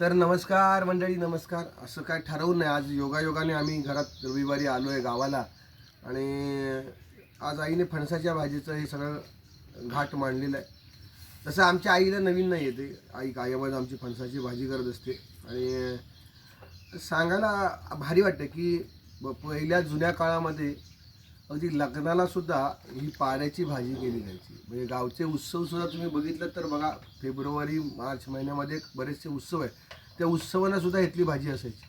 तर नमस्कार मंडळी नमस्कार. असं काय ठरवून नाही. आज योगायोगाने आम्ही घरात रविवारी आलो आहे गावाला. आणि आज आईने फणसाच्या भाजीचं हे सगळं घाट मांडलेलं आहे. तसं आमच्या आईला नवीन नाही येते. आई कायमच आमची फणसाची भाजी करत असते. आणि सांगायला भारी वाटतं की पहिल्या जुन्या काळामध्ये अगदी लग्नाला सुद्धा ही पाऱ्याची भाजी केली जायची. म्हणजे गावचे उत्सव सुद्धा तुम्ही बघितलं तर बघा फेब्रुवारी मार्च महिन्यामध्ये बरेचसे उत्सव आहे त्या उत्सवांना सुद्धा इथली भाजी असायची.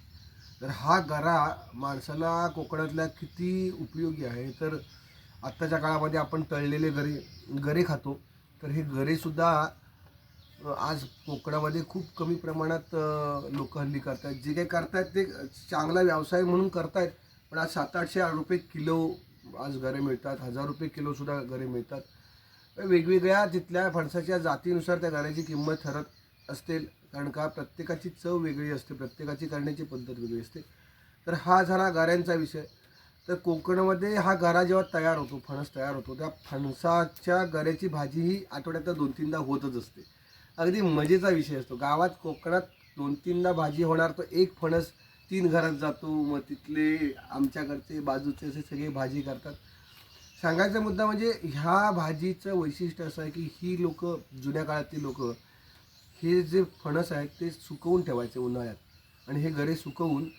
तर हा गरा माणसाला कोकणातल्या किती उपयोगी आहे? तर आत्ताच्या काळामध्ये आपण तळलेले गरे गरे खातो. तर हे गरेसुद्धा आज कोकणामध्ये खूप कमी प्रमाणात लोक हल्ली करतात जे काही करतायत ते चांगला व्यवसाय म्हणून करतायत. पण आज सात आठशे रुपये किलो आज गरे मिळतात. हजार रुपये किलोसुद्धा गरे मिळतात. वेगवेगळ्या तिथल्या फणसाच्या जातीनुसार त्या गऱ्याची किंमत ठरत असते कारण का? प्रत्येकाची चव वेगळी असते. प्रत्येकाची करण्याची पद्धत वेगळी असते. तर हा झाला गाऱ्यांचा विषय. तर कोकणामध्ये हा गारा जेव्हा तयार होतो फणस तयार होतो त्या फणसाच्या गऱ्याची भाजी ही आठवड्यात दोन तीनदा होतच असते. अगदी मजेचा विषय असतो. गावात कोकणात दोन तीनदा भाजी होणार तर एक फणस तीन घरात जातो मग तिथले आमच्याकडचे बाजूचे असे सगळे भाजी करतात. सांगायचा मुद्दा म्हणजे ह्या भाजीचं वैशिष्ट्य असं आहे की ही लोक जुन्या काळातली लोक हे जे फणस आहेत ते सुकवून ठेवायचे उन्हाळ्यात. आणि हे गरे सुकवून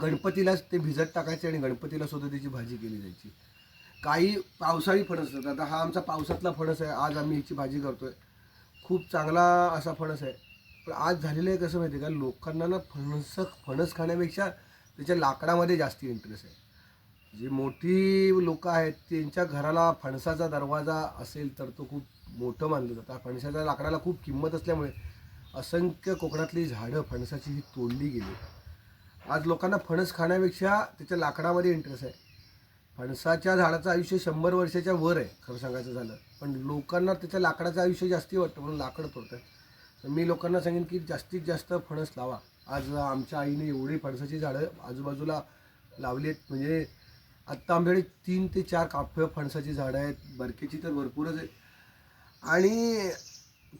गणपतीलाच ते भिजत टाकायचे आणि गणपतीला सुद्धा त्याची भाजी केली जायची. काही पावसाळी फणस असतात. आता हा आमचा पावसातला फणस आहे. आज आम्ही ह्याची भाजी करतोय. खूप चांगला असा फणस आहे. पण आज झालेलं आहे कसं माहिती आहे का? लोकांना ना फणस फणस खाण्यापेक्षा त्याच्या लाकडामध्ये जास्ती इंटरेस्ट आहे. जी मोठी लोकं आहेत त्यांच्या घराला फणसाचा दरवाजा असेल तर तो खूप मोठं मानलं जातं. फणसाच्या लाकडाला खूप किंमत असल्यामुळे असंख्य कोकणातली झाडं फणसाची ही तोडली गेली. आज लोकांना फणस खाण्यापेक्षा त्याच्या लाकडामध्ये इंटरेस्ट आहे. फणसाच्या झाडाचं आयुष्य शंभर वर्षाच्या वर आहे खरं सांगायचं झालं. पण लोकांना त्याच्या लाकडाचं आयुष्य जास्ती वाटतं म्हणून लाकड तोडतं आहे मी लोकांना सांगेन की जास्तीत जास्त फणस लावा. आज आमच्या आईने एवढी फणसाची झाडं आजूबाजूला लावली आहेत. म्हणजे आत्ता आमच्याकडे तीन ते चार कापं फणसाची झाडं आहेत. बरकेची तर भरपूरच आहे आणि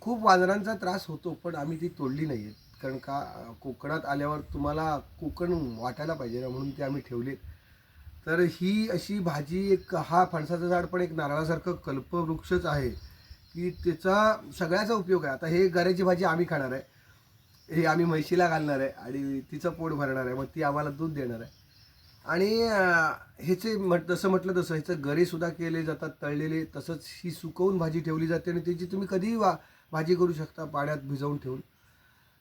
खूप वानरांचा त्रास होतो पण आम्ही ती तोडली नाही आहेत कारण का कोकणात आल्यावर तुम्हाला कोकण वाटायला पाहिजे ना म्हणून ती आम्ही ठेवली तर ही अशी भाजी एक हा फणसाचं झाड पण एक नारळासारखं कल्पवृक्षच आहे. की त्याचा सगळ्याचा उपयोग आहे. आता हे गऱ्याची भाजी आम्ही खाणार आहे. हे आम्ही म्हैशीला घालणार आहे आणि तिचं पोट भरणार आहे. मग ती आम्हाला दूध देणार आहे. आणि ह्याचे म्हट जसं म्हटलं तसं ह्याचं गरेसुद्धा केले जातात तळलेले. तसंच ही सुकवून भाजी ठेवली जाते आणि त्याची तुम्ही कधीही वा भाजी करू शकता पाण्यात भिजवून ठेवून.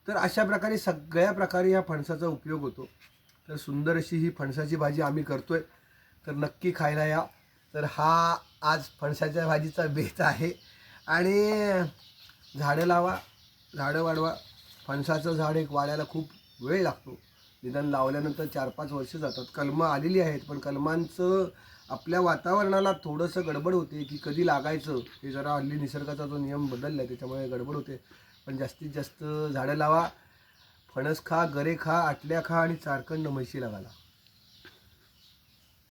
तर अशा प्रकारे सगळ्या प्रकारे ह्या फणसाचा उपयोग होतो. तर सुंदर अशी ही फणसाची भाजी आम्ही करतो आहे तर नक्की खायला या. तर हा आज फणसाच्या भाजीचा बेत आहे. आणि झाडं लावा झाडं वाढवा. फणसाचं झाड एक वाढायला खूप वेळ लागतो. निदान लावल्यानंतर चार पाच वर्ष जातात. कलमं आलेली आहेत पण कलमांचं आपल्या वातावरणाला थोडंसं गडबड होते की कधी लागायचं. हे जरा हल्ली निसर्गाचा जो नियम बदलला आहे त्याच्यामुळे गडबड होते. पण जास्तीत जास्त झाडं लावा. फणस खा गरे खा आटल्या खा आणि चारखंड म्हशीला घाला